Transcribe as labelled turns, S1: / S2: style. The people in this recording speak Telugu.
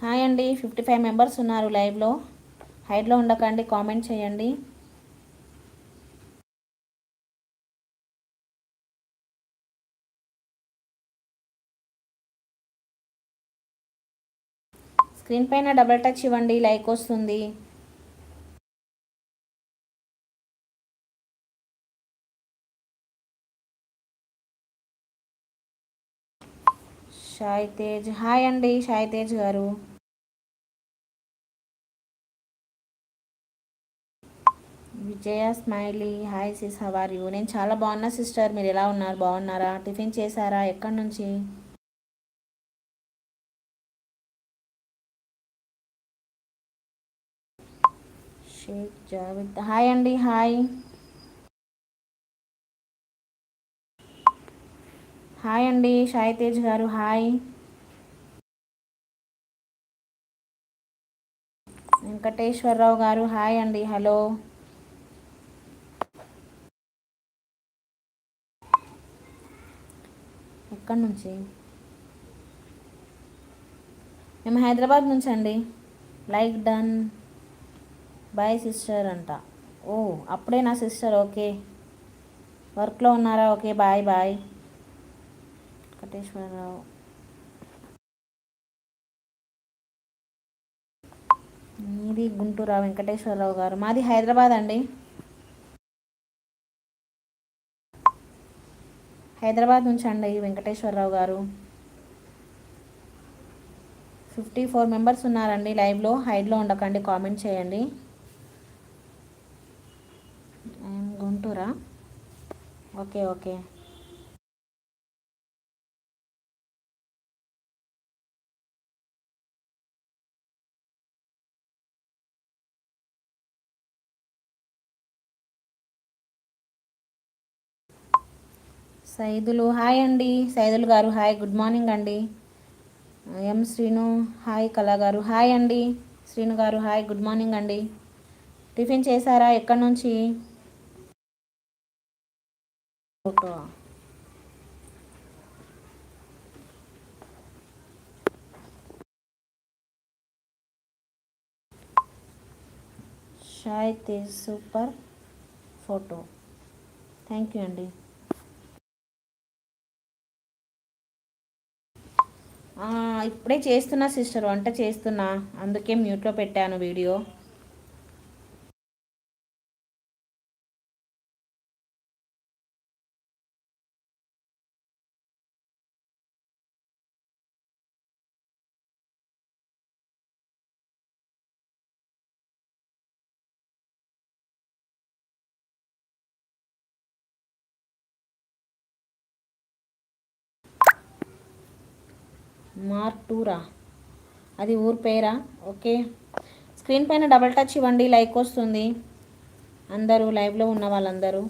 S1: హాయ్ అండి ఫిఫ్టీ ఫైవ్ మెంబర్స్ ఉన్నారు లైవ్లో. హైట్లో ఉండకండి కామెంట్ చేయండి. స్క్రీన్ పైన డబుల్ టచ్ ఇవ్వండి లైక్ వస్తుంది. షాయ్ తేజ్ హాయ్ అండి షాయ్ తేజ్ గారు. Vijaya smiley hi sis how are you? నేను చాలా బాగున్నా సిస్టర్. మీరు ఎలా ఉన్నారు? బాగున్నారా? టిఫిన్ చేశారా? ఎక్కడి నుంచి? షేక్ జావిద్. హాయ్ అండి హాయ్. హాయ్ అండి షాయ్ తేజ్ గారు హాయ్. వెంకటేశ్వరరావు గారు హాయ్ అండి హలో. ఎక్కడి నుంచి మేము హైదరాబాద్ నుంచి అండి లైక్ డన్. బాయ్ సిస్టర్ అంట. ఓ అప్పుడే నా సిస్టర్ ఓకే. వర్క్లో ఉన్నారా? Okay bye bye. వెంకటేశ్వరరావు మీది గుంటూరా వెంకటేశ్వరరావు గారు. మాది హైదరాబాద్ అండి. హైదరాబాద్ నుంచి అండి వెంకటేశ్వరరావు గారు. ఫిఫ్టీ ఫోర్ మెంబర్స్ ఉన్నారండి లైవ్లో. హైడ్లో ఉండకండి కామెంట్ చేయండి. గుంటూరా? Okay okay. సైదులు. హాయ్ అండి. సైదులు గారు హాయ్. గుడ్ మార్నింగ్ అండి. ఎం శ్రీను. హాయ్ కళా గారు. హాయ్ అండి. శ్రీను గారు హాయ్. గుడ్ మార్నింగ్ అండి. టిఫిన్ చేశారా? ఎక్కడి నుంచి? Photo. Shai Tej super photo. Thank you అండి. ఇప్పుడే చేస్తున్నా సిస్టర్. వంట చేస్తున్నా. అందుకే మ్యూట్లో పెట్టాను వీడియో. మార్టూరా? అది ఊరు పేరా? ఓకే. స్క్రీన్ పైన డబల్ టచ్ ఇవ్వండి లైక్ వస్తుంది. అందరూ లైవ్లో ఉన్న వాళ్ళందరూ.